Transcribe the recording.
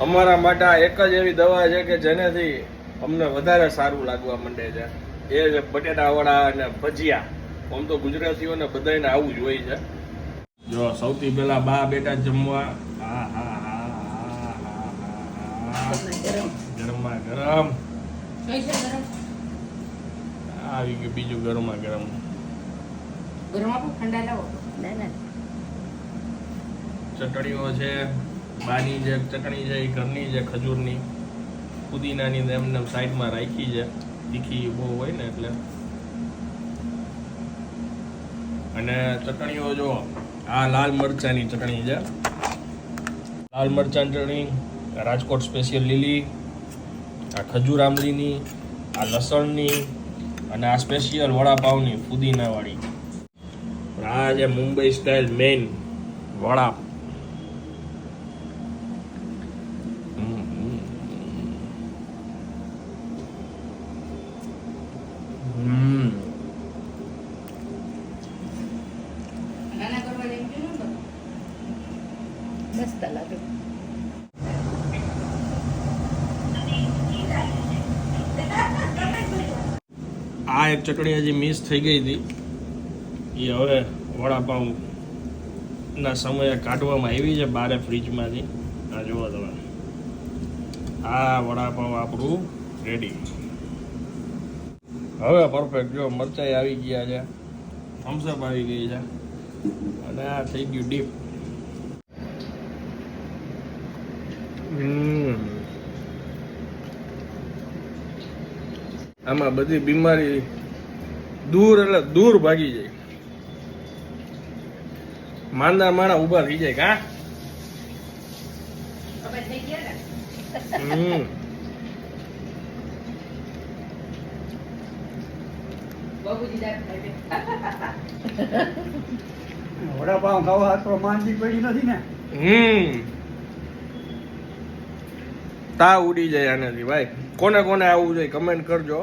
અમારા માટે આ એક જ એવી દવા છે કે જેનાથી અમને વધારે સારું લાગવા માંડે છે. એ છે બટેટા વડા અને ભજીયા. આમ તો ગુજરાતીઓને બધાને આવું જ હોય છે. જો સૌથી પહેલા બા બેટા જમવા. હા હા હા હા હા હા. ગરમ. આવી ગયું બીજું ગરમા. ગરમ ગરમ ઠંડા લાવો. ચટણીઓ છે. બાની જે, ચટણી છે એ ઘરની છે ખજૂરની પુદીનાની એમને સાઈડમાં રાખી છે. તીખી બહુ હોય ને એટલે. અને ચટણીઓ જો, આ લાલ મરચાંની ચટણી છે. લાલ મરચાં ચટણી રાજકોટ સ્પેશિયલ લીલી, આ ખજૂર આંબલીની આ લસણની અને આ સ્પેશિયલ વડાપાવની પુદીનાવાળી. આ જે મુંબઈ સ્ટાઇલ મેઇન વડા હમ નાના કરવા જેમ કે ન મસ્ત લાગે. આ એક ચટણી હજી મિસ થઈ ગઈ હતી. એ હવે વડાપાઉં ના સમયે કાઢવામાં આવી છે બારે ફ્રીજમાંથી. આ જુઓ તમે. આ વડાપાઉં આપણું રેડી હવે પરફેક્ટ જો મરચાઈ આવી ગયા છે. થમ્સઅપ આવી ગઈ છે. અને આ થઈ ગયું ડીપ હમ આમાં બધી બીમારી દૂર એટલે દૂર ભાગી જાય. માંદા માણા ઊભા થઈ જાય કા? હવે થઈ ગયા ને? હમ. બાબુજી દાંત કાઢે. વડાપાઉં ખાવા તો માંદી પડી નથી ને? હમ. તા ઉડી જાય આનાથી ભાઈ. કોને કોને આવવું જોઈએ કમેન્ટ કરજો.